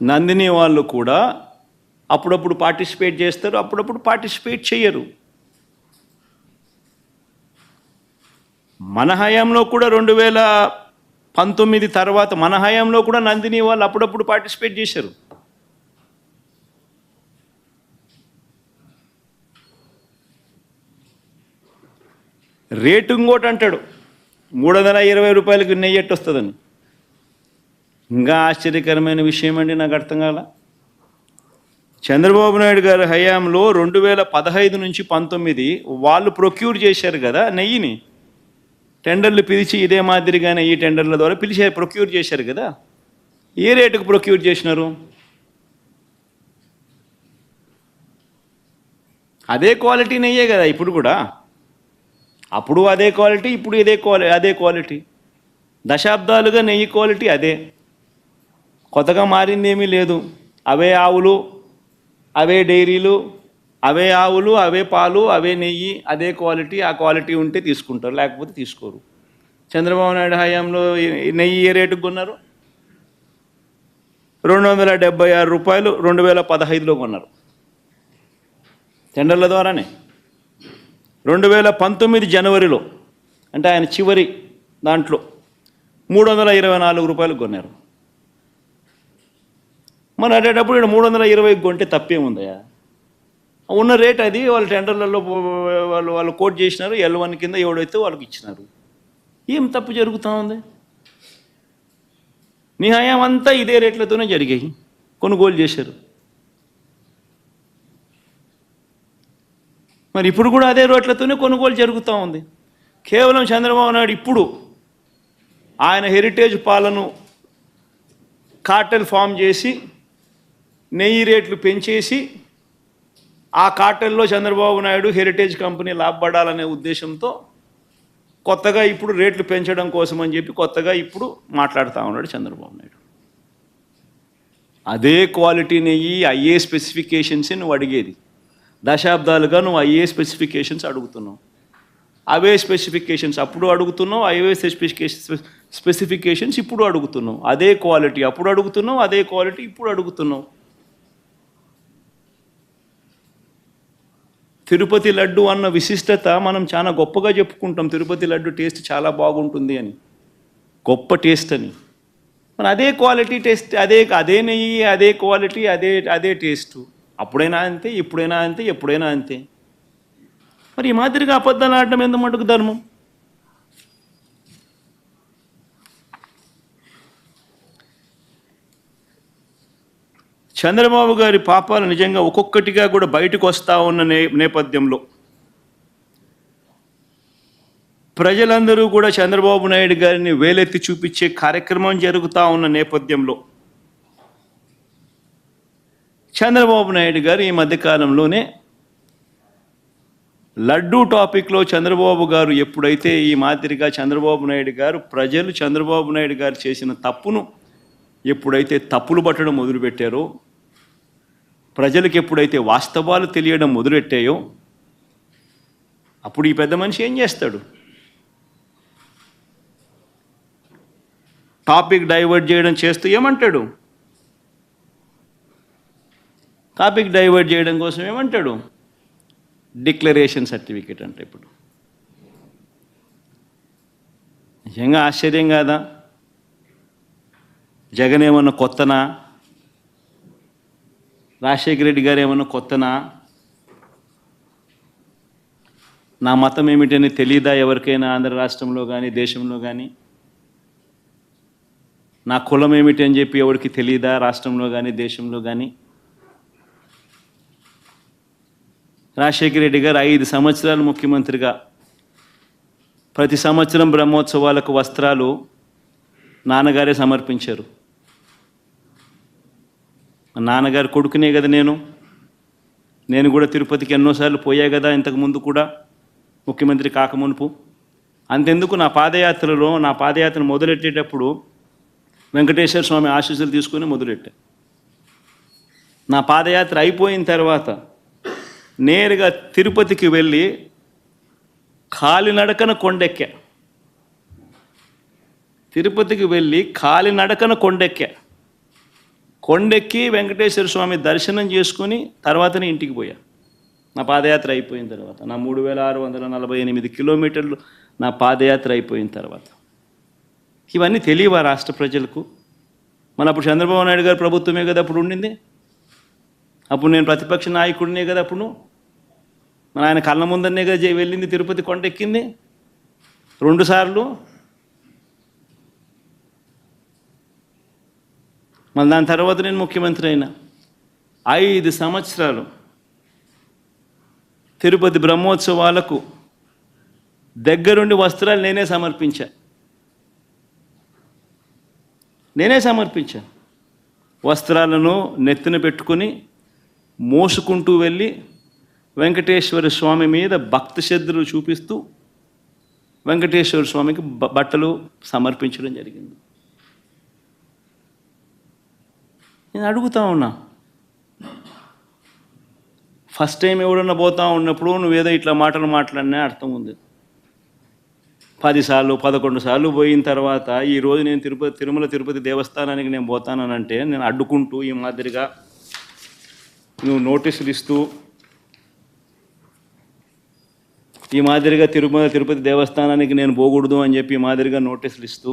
నందిని వాళ్ళు కూడా అప్పుడప్పుడు పార్టిసిపేట్ చేస్తారు అప్పుడప్పుడు పార్టిసిపేట్ చేయరు మన హయాంలో కూడా రెండు వేల పంతొమ్మిది తర్వాత మన హయాంలో కూడా నందిని వాళ్ళు అప్పుడప్పుడు పార్టిసిపేట్ చేశారు. రేటు ఇంకోటి అంటాడు. మూడు వందల ఇరవై రూపాయలకు నెయ్యి ఎట్టు వస్తుందని ఇంకా ఆశ్చర్యకరమైన విషయం అండి నాకు అర్థం కాల. చంద్రబాబు నాయుడు గారి హయాంలో రెండు వేల పదహైదు నుంచి పంతొమ్మిది వాళ్ళు ప్రొక్యూర్ చేశారు కదా నెయ్యిని. టెండర్లు పిలిచి ఇదే మాదిరిగానే ఈ టెండర్ల ద్వారా పిలిచే ప్రొక్యూర్ చేశారు కదా. ఏ రేటుకు ప్రొక్యూర్ చేసినారు? అదే క్వాలిటీ నెయ్యే కదా ఇప్పుడు కూడా. అప్పుడు అదే క్వాలిటీ ఇప్పుడు ఇదే క్వాలిటీ అదే క్వాలిటీ. దశాబ్దాలుగా నెయ్యి క్వాలిటీ అదే. కొత్తగా మారిందేమీ లేదు. అవే ఆవులు అవే డైరీలు అవే ఆవులు అవే పాలు అవే నెయ్యి అదే క్వాలిటీ ఆ క్వాలిటీ ఉంటే తీసుకుంటారు లేకపోతే తీసుకోరు. చంద్రబాబు నాయుడు హయాంలో నెయ్యి ఏ రేటుకు కొన్నారు? రెండు వందల డెబ్బై ఆరు రూపాయలు రెండు వేల పదహైదులో కొన్నారు. టెండర్ల ద్వారానే. రెండు వేల పంతొమ్మిది జనవరిలో అంటే ఆయన చివరి దాంట్లో మూడు వందల ఇరవై నాలుగు రూపాయలు కొన్నారు. మరి అడేటప్పుడు ఇక్కడ మూడు వందల ఇరవై కొంటే తప్పేముందయ్యా? ఉన్న రేట్ అది వాళ్ళ టెండర్లలో వాళ్ళు వాళ్ళు కోట్ చేసినారు ఎల్ వన్ కింద ఎవడైతే వాళ్ళకి ఇచ్చినారు. ఏం తప్పు జరుగుతూ ఉంది? నీ హయాం అంతా ఇదే రేట్లతోనే జరిగాయి. కొనుగోలు చేశారు. మరి ఇప్పుడు కూడా అదే రేట్లతోనే కొనుగోలు జరుగుతూ ఉంది. కేవలం చంద్రబాబు నాయుడు ఇప్పుడు ఆయన హెరిటేజ్ పాలను కార్టెల్ ఫామ్ చేసి నెయ్యి రేట్లు పెంచేసి ఆ కార్టెల్లో చంద్రబాబు నాయుడు హెరిటేజ్ కంపెనీ లాభపడాలనే ఉద్దేశంతో కొత్తగా ఇప్పుడు రేట్లు పెంచడం కోసం అని చెప్పి కొత్తగా ఇప్పుడు మాట్లాడుతూ ఉన్నాడు చంద్రబాబు నాయుడు. అదే క్వాలిటీ నెయ్యి అయ్యే స్పెసిఫికేషన్సే నువ్వు అడిగేది. దశాబ్దాలుగా నువ్వు అయ్యే స్పెసిఫికేషన్స్ అడుగుతున్నావు. అవే స్పెసిఫికేషన్స్ అప్పుడు అడుగుతున్నావు అవే స్పెసిఫికేషన్ స్పెసిఫికేషన్స్ ఇప్పుడు అడుగుతున్నావు. అదే క్వాలిటీ అప్పుడు అడుగుతున్నావు అదే క్వాలిటీ ఇప్పుడు అడుగుతున్నావు. తిరుపతి లడ్డు అన్న విశిష్టత మనం చాలా గొప్పగా చెప్పుకుంటాం. తిరుపతి లడ్డు టేస్ట్ చాలా బాగుంటుంది అని. గొప్ప టేస్ట్ అని. మరి అదే క్వాలిటీ టేస్ట్ అదే అదే నెయ్యి అదే క్వాలిటీ అదే అదే టేస్ట్. అప్పుడైనా అంతే ఇప్పుడైనా అంతే ఎప్పుడైనా అంతే. మరి ఈ మాదిరిగా అబద్ధాలు ఆడటం ఎంత మటుకు ధర్మం? చంద్రబాబు గారి పాపాలు నిజంగా ఒక్కొక్కటిగా కూడా బయటకు వస్తూ ఉన్న నే నేపథ్యంలో ప్రజలందరూ కూడా చంద్రబాబు నాయుడు గారిని వేలెత్తి చూపించే కార్యక్రమం జరుగుతూ ఉన్న నేపథ్యంలో చంద్రబాబు నాయుడు గారు ఈ మధ్యకాలంలోనే లడ్డూ టాపిక్లో చంద్రబాబు గారు ఎప్పుడైతే ఈ మాదిరిగా చంద్రబాబు నాయుడు గారు ప్రజలు చంద్రబాబు నాయుడు గారు చేసిన తప్పును ఎప్పుడైతే తప్పులు పట్టడం మొదలుపెట్టారో ప్రజలకు ఎప్పుడైతే వాస్తవాలు తెలియడం మొదలెట్టాయో అప్పుడు ఈ పెద్ద మనిషి ఏం చేస్తాడు? టాపిక్ డైవర్ట్ చేయడం చేస్తూ ఏమంటాడు? టాపిక్ డైవర్ట్ చేయడం కోసం ఏమంటాడు? డిక్లరేషన్ సర్టిఫికేట్ అంటే ఇప్పుడు. నిజంగా ఆశ్చర్యం కాదా? జగన్ ఏమన్నా కొత్తనా? రాజశేఖర రెడ్డి గారు ఏమన్నా కొత్తనా? నా మతం ఏమిటని తెలియదా ఎవరికైనా ఆంధ్ర రాష్ట్రంలో కానీ దేశంలో కానీ నా కులం ఏమిటి అని చెప్పి ఎవరికి తెలియదా రాష్ట్రంలో కానీ దేశంలో కానీ రాజశేఖర రెడ్డి గారు ఐదు సంవత్సరాలు ముఖ్యమంత్రిగా. ప్రతి సంవత్సరం బ్రహ్మోత్సవాలకు వస్త్రాలు నాన్నగారే సమర్పించారు. నాన్నగారు కొడుకునే కదా నేను. నేను కూడా తిరుపతికి ఎన్నోసార్లు పోయా కదా ఇంతకు ముందు కూడా. ముఖ్యమంత్రి కాకమునుపు అంతెందుకు నా పాదయాత్రలో నా పాదయాత్ర మొదలెట్టేటప్పుడు వెంకటేశ్వర స్వామి ఆశీస్సులు తీసుకుని మొదలెట్టా. నా పాదయాత్ర అయిపోయిన తర్వాత నేరుగా తిరుపతికి వెళ్ళి కాలినడకన కొండెక్కా. తిరుపతికి వెళ్ళి కాలినడకన కొండెక్కా. కొండెక్కి వెంకటేశ్వర స్వామి దర్శనం చేసుకుని తర్వాతనే ఇంటికి పోయా. నా పాదయాత్ర అయిపోయిన తర్వాత నా మూడు వేల ఆరు వందల నలభై ఎనిమిది కిలోమీటర్లు నా పాదయాత్ర అయిపోయిన తర్వాత. ఇవన్నీ తెలియవా రాష్ట్ర ప్రజలకు? మన అప్పుడు చంద్రబాబు నాయుడు గారు ప్రభుత్వమే కదా అప్పుడు ఉండింది? అప్పుడు నేను ప్రతిపక్ష నాయకుడినే కదా అప్పుడు? మన ఆయన కళ్ళ ముందరనే కదా వెళ్ళింది తిరుపతి కొండెక్కింది? రెండుసార్లు మళ్ళీ దాని తర్వాత నేను ముఖ్యమంత్రి అయినా. ఐదు సంవత్సరాలు తిరుపతి బ్రహ్మోత్సవాలకు దగ్గరుండి వస్త్రాలు నేనే సమర్పించా. నేనే సమర్పించా. వస్త్రాలను నెత్తిన పెట్టుకుని మోసుకుంటూ వెళ్ళి వెంకటేశ్వర స్వామి మీద భక్తి శ్రద్ధలు చూపిస్తూ వెంకటేశ్వర స్వామికి బట్టలు సమర్పించడం జరిగింది. నేను అడుగుతా ఉన్నా. ఫస్ట్ టైం ఎవడన్నా పోతా ఉన్నప్పుడు నువ్వేదో ఇట్లా మాటలు మాట్లాడినా అర్థం ఉంది. పదిసార్లు పదకొండు సార్లు పోయిన తర్వాత ఈరోజు నేను తిరుపతి తిరుమల తిరుపతి దేవస్థానానికి నేను పోతానంటే నేను అడ్డుకుంటూ ఈ మాదిరిగా నువ్వు నోటీసులు ఇస్తూ ఈ మాదిరిగా తిరుమల తిరుపతి దేవస్థానానికి నేను పోకూడదు అని చెప్పి ఈ మాదిరిగా నోటీసులు ఇస్తూ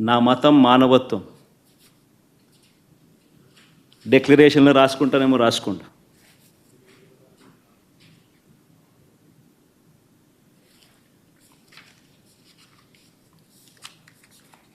నా మతం మానవత్వం. డిక్లరేషన్లో రాసుకుంటానేమో రాసుకుంటా.